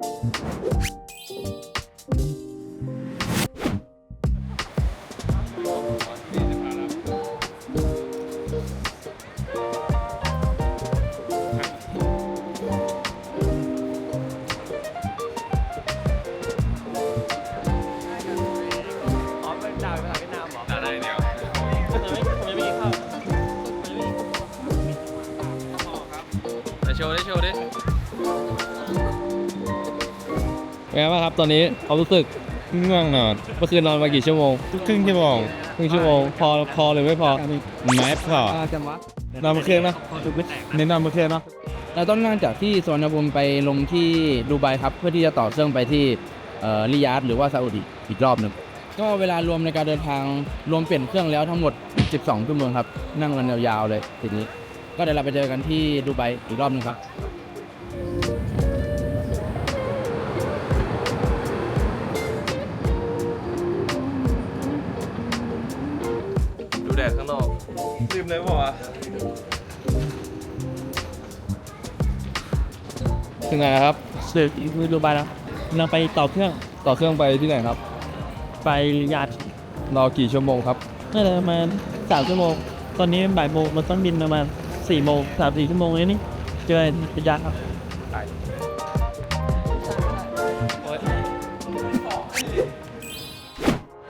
Thank you. เป็นไงบ้างครับตอนนี้ความรู้สึกง่วงนอนเมื่อคืนนอนมากี่ชั่วโมงครึ่งชั่วโมงครึ่งชั่วโมงพอพอหรือไม่พอไม่พอจำวะนอนเมื่อคืนนะเน้นนอนเมื่อคืนเนาะเราต้องนั่งจากที่สวนภูมิไปลงที่ดูไบครับ เพื่อที่จะต่อเครื่องไปที่เอ่อริยาดหรือว่าซาอุดิอีกรอบหนึ่งก็เวลารวมในการเดินทางรวมเปลี่ยนเครื่องแล้วทั้งหมด 12ชั่วโมงครับ นั่งกันยาวๆเลยทีนี้ ก็เดี๋ยวเราไปเจอกันที่ดูไบอีกรอบหนึงครับ ดูแดดข้างนอกลืมเลยเปล่าวะถึงไหนแล้วครับเสือกคือดูไบแล้วกำลังไปต่อเครื่องต่อเครื่องไปที่ไหนครับ ไปยาดรอกี่ชั่วโมงครับน่าจะประมาณสามชั่วโมง ตอนนี้บ่ายโมงมันต้องบินประมาณสี่โมงสามสี่ชั่วโมงเลยนี่ เจอที่ยาดครับ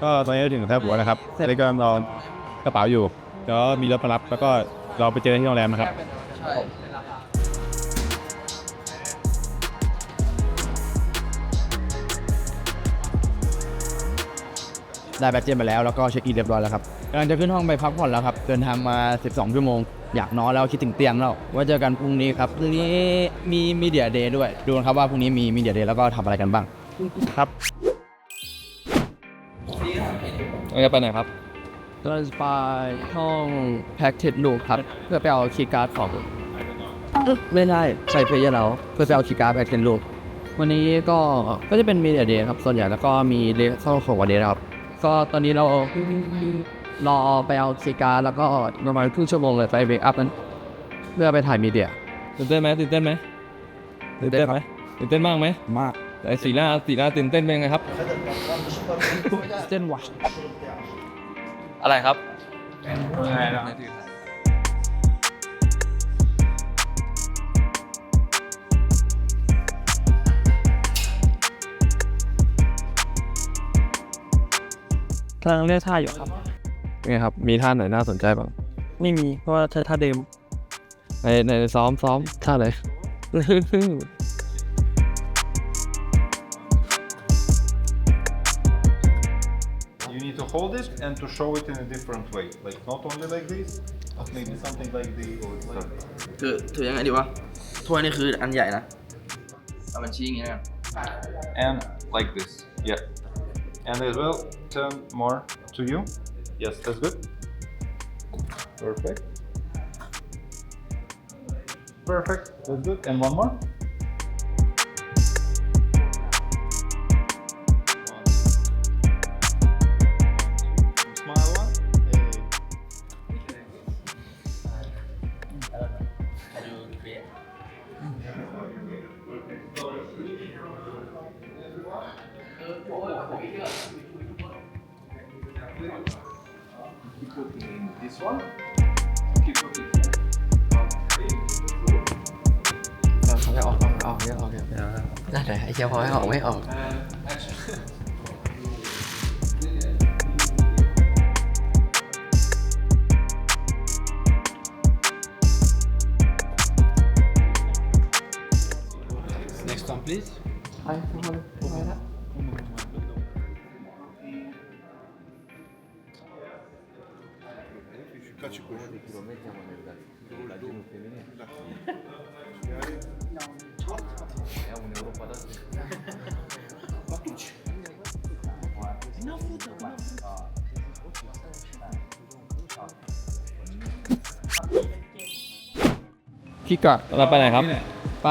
ก็ตอนนี้ถึงแทบหัวนะครับตอนนี้ก็รอ กระเป๋าอยู่เดี๋ยวมีรถมารับแล้วก็เราไปเจอที่โรงแรมนะครับได้แบตเจนไปแล้วแล้วก็เช็คอินเรียบร้อยแล้วครับกำลังจะขึ้นห้องไปพักผ่อนแล้วครับ เดินทางมา 12 ชั่วโมง อยากนอนแล้วคิดถึงเตียงแล้วไว่าเจอกันพรุ่งนี้ครับพรุ่งนี้มีมีเดียเดย์ด้วย ดูนะครับว่าพรุ่งนี้มีมีเดียเดย์แล้วก็ทำอะไรกันบ้าง ครับเราจะไปไหนครับ เราจะไปห้องแพ็กเทจลูกครับ เพื่อไปเอาคีย์การ์ดของเอ๊ะไม่ได้ใส่เพลเยอร์แล้วเพื่อไปเอาคีย์การ์ดแพ็กเทจลูกวันนี้ก็ก็จะเป็นมีเดียเดย์ครับ ส่วนใหญ่แล้วก็มีเลเข้าของวันเดย์ครับ ก็ตอนนี้เรารอไปเอาคีย์การ์ดแล้วก็ประมาณครึ่งชั่วโมงเลยไปเบรกอัพนั้นเพื่อไปถ่ายมีเดียตื่นเต้นไหมตื่นเต้นไหมตื่นเต้นไหมตื่นเต้นมากไหมมากไอ้สีหน้าสีหน้าตื่นเต้นเป็นไงครับเต้นวัช อะไรครับกำลังเลือกท่าอยู่ครับ เป็นไงครับ มีท่าไหนน่าสนใจบ้าง ไม่มีเพราะว่าใช้ท่าเดิม ในในซ้อมซ้อมท่าไหน hold it and to show it in a different way. Like not only like this, but maybe something like the like คือถือยังไงดีวะ ถ้วยนี่คืออันใหญ่นะ เอามันชี้อย่างเงี้ยนะ and like this. Yeah. And as well, turn more to you. Yes, that's good. Perfect. Perfect. That's good. And one more. เขาจะออกออกไม่ออกเนี่ยนั่นแห ละไอ้เจ้าพอให้ออกไม่ออกพี่กะเราไปไหนครับ ไป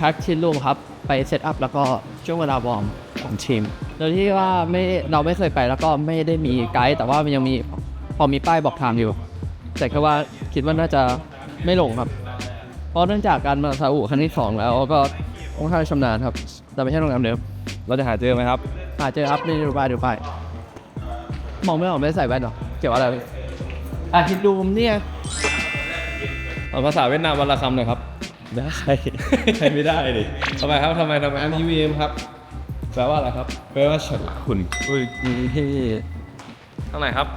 พักชิ้นลูกครับ ไปเซตอัพแล้วก็ช่วงเวลาวอร์มของทีม โดยที่ว่าไม่เราไม่เคยไปแล้วก็ไม่ได้มีไกด์แต่ว่ามันยังมีพอมีป้ายบอกทางอยู่ แต่แค่ว่าคิดว่าน่าจะไม่หลงครับ เพราะเนื่องจากการมาซาอุครั้งที่สองแล้วก็ค่อนข้างชำนาญครับ แต่ไม่ใช่โรงแรมเดิมเราจะหาเจอไหมครับ หาเจอครับนี่ดูป้ายดูป้ายมองไม่ออกไม่ได้ใส่แว่นหรอเกี่ยวอะไรอะคิดดูเนี่ยเอาภาษาเวียดนามวันละคำหน่อยครับ ได้ใช้ไม่ได้ดิทำไมครับทำไมทำไมอันนี้วีมครับแปลว่าอะไรครับแปลว่าฉลาดคุณอุ้ยนี่ข้างไหนครับ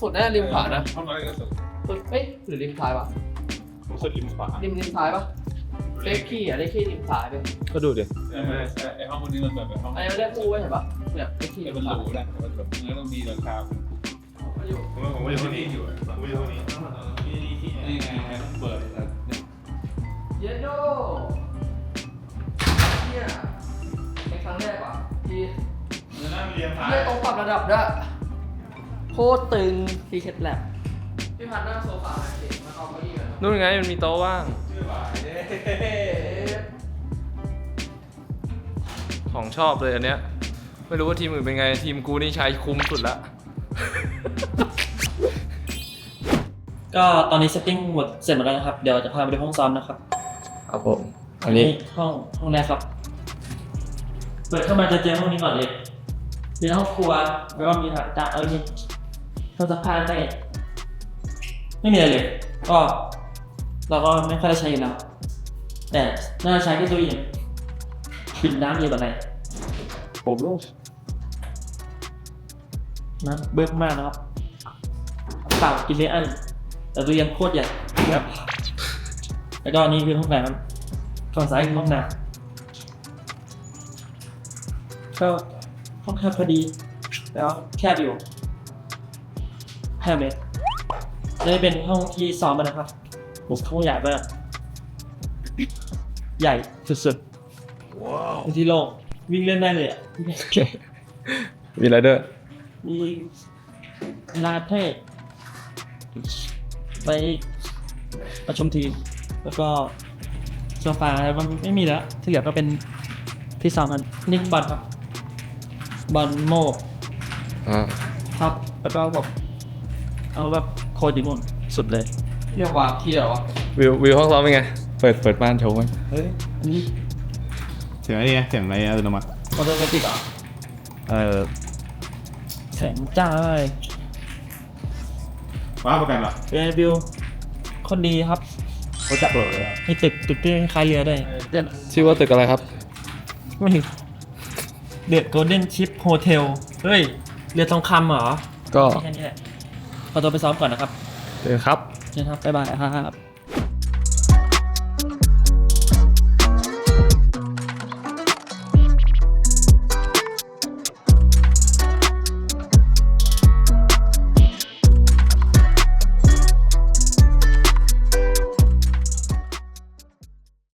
สุดน่าริมขวานะสุดเอ้ยหรือริมซ้ายวะสุดริมขวาริมริมซ้ายปะเลขขี้อะเลขขี้ริมซ้ายไปก็ดูดิไอห้องนี้มันแบบห้องอันนี้มันเลขคู่ไว้เห็นปะ เนี่ยเลขขี้มันหรูแหละมันแบบเนื้อต้องมีราคาผมอยู่ที่นี่อยู่ผมอยู่ที่นี่นี่ไงเปิดเยนโดเนี่ยเป็นครั้งแรกว่ะที่เนี่ยตรงปรับระดับด้วยโคตรตึงที่เช็ดแลบพี่พันนั่งโซฟาเก่งมาเอาเก้าอี้กันนู่นไงมันมีโต๊ะว่าง ของชอบเลยอันเนี้ย ไม่รู้ว่าทีมอื่นเป็นไง ทีมกูนี่ใช้คุ้มสุดละ ก็ตอนนี้เซตติ้งหมดเสร็จหมดแล้วนะครับ เดี๋ยวจะพาไปดูห้องซ้อมนะครับครับผมอันนี้ห้องห้องแรกครับ เปิดเข้ามาจะเจอห้องนี้ก่อนเลยเป็นห้องครัวแล้วก็มีถังจานเอ้ยมีเครื่องซักผ้าใต้ไม่มีอะไรเลย ก็เราก็ไม่ค่อยได้ใช้อยู่แล้วแต่น่าจะใช้แค่ตู้เย็นปิดน้ำเย็นกว่าไหนผมลูก นะเบิกมากนะครับเปล่ากินเลยอันแต่ตู้เย็นโคตรใหญ่ครับแล้วก็นี่คือห้องน้ำฝั่งซ้ายคือห้องน้ำก็ห้องแคบพอดี แล้วแคบอยู่ห้าเมตรนี่เป็นห้องที่ซ้อมมันนะครับผมห้องใหญ่มากใหญ่สุดๆว้าวที่โล่งวิ่งเล่นได้เลยอะมีอะไรด้วย มีลาเทศไปประชุมทีมแล้วก็โซฟาแล้วมันไม่มีแล้วที่เหลือก็เป็นที่ซ้อมกันนี่บอลครับบอลโมกอ่าครับแล้วก็แบบเอาแบบโคตรอยู่นู่นสุดเลย เรียกว่าที่เหรอวะวิววิวห้องซ้อมเป็นไง เปิดเปิดบ้านโชว์ไหมเฮ้ยอันนี้เสียงอะไรเนี่ยเสียงอะไรอัตโนมัติออโตเมติกเหรอเออ แสงจ้าเลยว้าวประกันเหรอรีวิวคนดีครับเขาจับเลยมีตึกตึกที่คล้ายเรือด้วยเดี๋ยวชื่อว่าตึกอะไรครับไม่ถึงเดอะโกลเด้นชิพโฮเทลเฮ้ย เรือทองคำเหรอ ก็แค่นี้แหละขอตัวไปซ้อมก่อนนะครับเจอครับเชิญครับ บ๊ายบายครับ